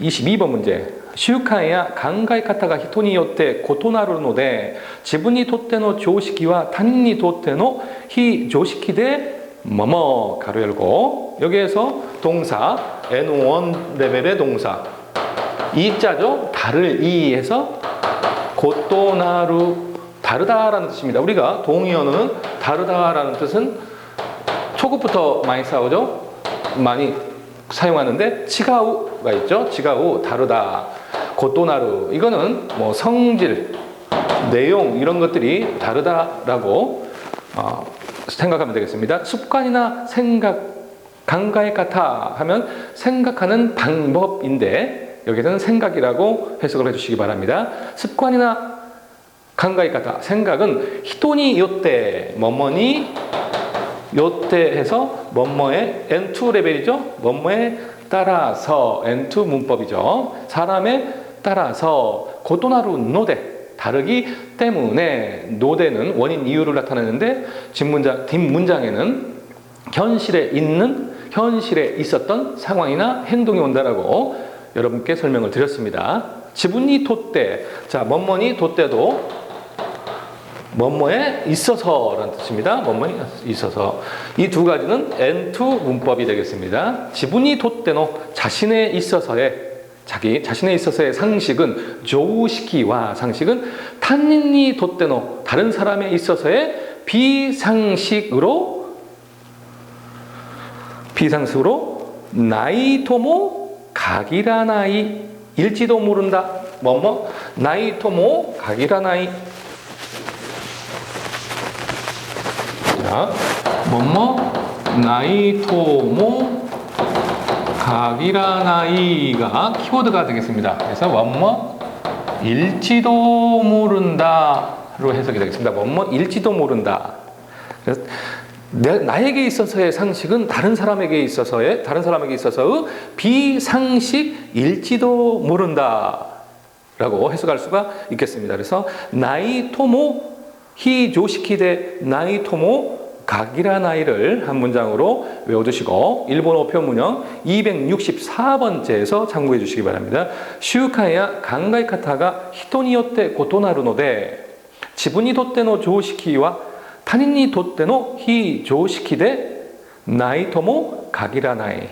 22번 문제. 習慣や考え方が人によって異なるので自分にとっての常識は他人にとっての非常識で뭐뭐 가로 열고 여기에서 동사 N1 레벨의 동사 이자죠 다를 이에서 고토나루 다르다라는 뜻입니다 우리가 동의어는 다르다라는 뜻은 초급부터 많이 싸우죠 많이 사용하는데 치가우가 있죠 치가우 다르다 고토나루 이거는 뭐 성질 내용 이런 것들이 다르다라고 어, 생각하면 되겠습니다. 습관이나 생각, 강가의 같아 하면 생각하는 방법인데 여기서는 생각이라고 해석을 해주시기 바랍니다. 습관이나 강가의 같아 생각은 히토니 요때 뭐뭐니 요때 해서 뭐뭐의 N2 레벨이죠. 뭐뭐에 따라서 N2 문법이죠. 사람에 따라서 고토나루 노데 다르기 때문에 노대는 원인 이유를 나타내는데 뒷문장 뒷문장에는 현실에 있는 현실에 있었던 상황이나 행동이 온다라고 여러분께 설명을 드렸습니다. 지분이 돛대 자 뭐뭐니 돛대도 뭐뭐에 있어서라는 뜻입니다. 뭐뭐에 있어서 이 두 가지는 N2 문법이 되겠습니다. 지분이 돛대노 자신에 있어서의 자기 자신에 있어서의 상식은 조우시키와 상식은 탄닌이 돛대노 다른 사람에 있어서의 비상식으로 비상식으로 나이토모 각이라 나이 일지도 모른다 뭐뭐 나이토모 각이라 나이 자 뭐뭐 나이 토모 각이라 나이가 키워드가 되겠습니다. 그래서 뭐뭐 일지도 모른다로 해석이 되겠습니다. 뭐뭐 일지도 모른다. 그래서 내, 나에게 있어서의 상식은 다른 사람에게 있어서의 다른 사람에게 있어서의 비상식일지도 모른다 라고 해석할 수가 있겠습니다. 그래서 나이 토모 히조시키데 나이 토모 각이라 나이를 한 문장으로 외워두시고 일본어 표문형 264번째에서 참고해 주시기 바랍니다. 슈카야 강가이 카타가 히토니요테 고토나루노데. 지분이 돛대노 조시키와 타닌이 돛대노 히조시키데. 나이토모 각이라 나이